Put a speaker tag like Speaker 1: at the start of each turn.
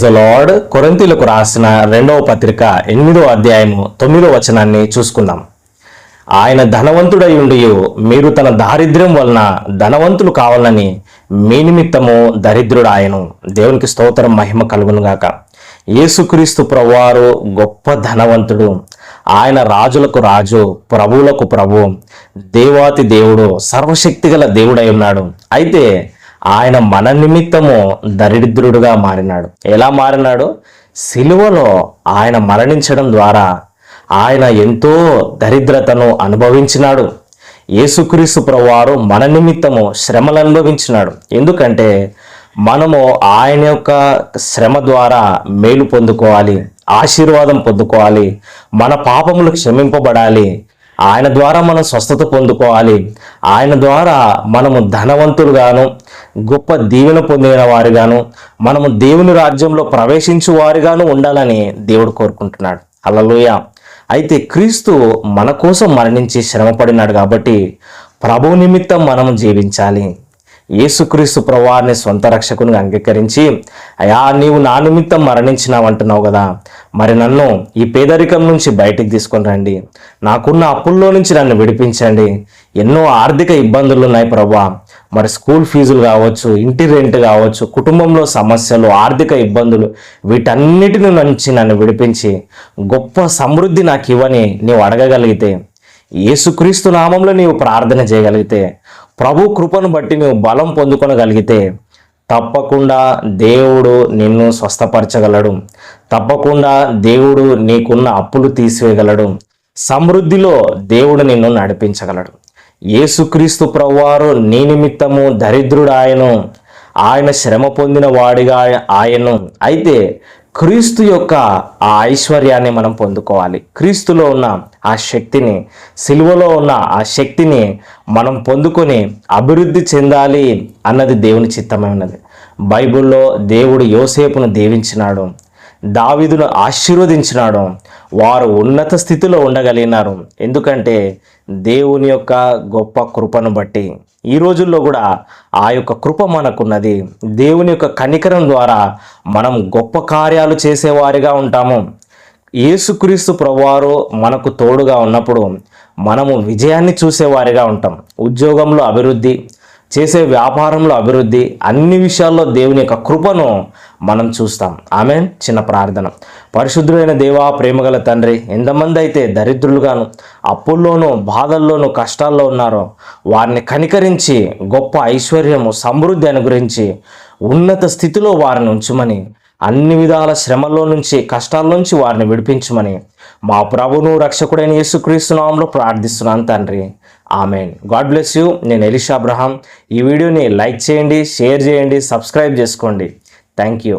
Speaker 1: Lord కొరంతీలకు రాసిన రెండవ పత్రిక ఎనిమిదో అధ్యాయము తొమ్మిదో వచనాన్ని చూసుకుందాం. ఆయన ధనవంతుడై ఉండి మీరు తన దారిద్ర్యం వలన ధనవంతులు కావాలని మీ నిమిత్తము దరిద్రుడాయను. దేవునికి స్తోత్రం మహిమ కలుగునుగాక. యేసుక్రీస్తు ప్రభువారు గొప్ప ధనవంతుడు. ఆయన రాజులకు రాజు ప్రభువులకు ప్రభు దేవాతి దేవుడు సర్వశక్తిగల దేవుడై ఉన్నాడు. అయితే ఆయన మన నిమిత్తము దరిద్రుడుగా మారినాడు. ఎలా మారినాడు? సిలువలో ఆయన మరణించడం ద్వారా ఆయన ఎంతో దరిద్రతను అనుభవించినాడు. యేసుక్రీస్తు ప్రవారు మన నిమిత్తము శ్రమలు అనుభవించినాడు. ఎందుకంటే మనము ఆయన యొక్క శ్రమ ద్వారా మేలు పొందుకోవాలి ఆశీర్వాదం పొందుకోవాలి మన పాపములు క్షమింపబడాలి ఆయన ద్వారా మనం స్వస్థత పొందుకోవాలి. ఆయన ద్వారా మనము ధనవంతులుగాను గొప్ప దీవెన పొందిన వారిగాను మనము దేవుని రాజ్యంలో ప్రవేశించు వారిగాను ఉండాలని దేవుడు కోరుకుంటున్నాడు. అలలోయ అయితే క్రీస్తు మన కోసం మరణించి శ్రమపడినాడు కాబట్టి ప్రభు నిమిత్తం మనం జీవించాలి. యేసుక్రీస్తు ప్రభువారిని సొంత రక్షకుని అంగీకరించి అయా నీవు నా నిమిత్తం మరణించినావు అంటున్నావు కదా మరి నన్ను ఈ పేదరికం నుంచి బయటికి తీసుకొని రండి. నాకున్న అప్పుల్లో నుంచి నన్ను విడిపించండి. ఎన్నో ఆర్థిక ఇబ్బందులు ఉన్నాయి ప్రభా. మరి స్కూల్ ఫీజులు కావచ్చు ఇంటి రెంట్ కావచ్చు కుటుంబంలో సమస్యలు ఆర్థిక ఇబ్బందులు వీటన్నిటిని నుంచి నన్ను విడిపించి గొప్ప సమృద్ధి నాకు ఇవ్వని నీవు అడగగలిగితే యేసుక్రీస్తు నామంలో నీవు ప్రార్థన చేయగలిగితే ప్రభు కృపను బట్టి నువ్వు బలం పొందుకొనగలిగితే తప్పకుండా దేవుడు నిన్ను స్వస్థపరచగలడు. తప్పకుండా దేవుడు నీకున్న అప్పులు తీసివేయగలడు. సమృద్ధిలో దేవుడు నిన్ను నడిపించగలడు. యేసుక్రీస్తు ప్రభువారు నీ నిమిత్తము దరిద్రుడాయను. ఆయన శ్రమ పొందిన వాడిగా ఆయను అయితే క్రీస్తు యొక్క ఆ ఐశ్వర్యాన్ని మనం పొందుకోవాలి. క్రీస్తులో ఉన్న ఆ శక్తిని సిలువలో ఉన్న ఆ శక్తిని మనం పొందుకొని అభివృద్ధి చెందాలి అన్నది దేవుని చిత్తమై ఉన్నది. బైబిల్లో దేవుడు యోసేపును దీవించినాడు దావీదును ఆశీర్వదించినాడు వారు ఉన్నత స్థితిలో ఉండగలిగినారు. ఎందుకంటే దేవుని యొక్క గొప్ప కృపను బట్టి ఈ రోజుల్లో కూడా ఆ యొక్క కృప మనకున్నది. దేవుని యొక్క కనికరం ద్వారా మనం గొప్ప కార్యాలు చేసేవారిగా ఉంటాము. యేసుక్రీస్తు ప్రభువారు మనకు తోడుగా ఉన్నప్పుడు మనము విజయాన్ని చూసేవారిగా ఉంటాం. ఉద్యోగంలో అభివృద్ధి చేసే వ్యాపారంలో అభివృద్ధి అన్ని విషయాల్లో దేవుని యొక్క కృపను మనం చూస్తాం. ఆమె చిన్న ప్రార్థన. పరిశుద్ధుడైన దేవా ప్రేమగల తండ్రి ఎంతమంది అయితే దరిద్రులుగాను అప్పుల్లోనూ బాధల్లోనూ కష్టాల్లో ఉన్నారో వారిని కనికరించి గొప్ప ఐశ్వర్యము సమృద్ధి అనుగ్రహించి ఉన్నత స్థితిలో వారిని ఉంచుమని అన్ని విధాల శ్రమల్లో నుంచి కష్టాల నుంచి వారిని విడిపించమని మా ప్రభును రక్షకుడైన యేసుక్రీస్తు నామంలో ప్రార్థిస్తున్నాను తండ్రి. ఆమెన్. God bless you. నేను ఎలిషా అబ్రహాం. ఈ వీడియోని లైక్ చేయండి షేర్ చేయండి సబ్స్క్రైబ్ చేసుకోండి. Thank you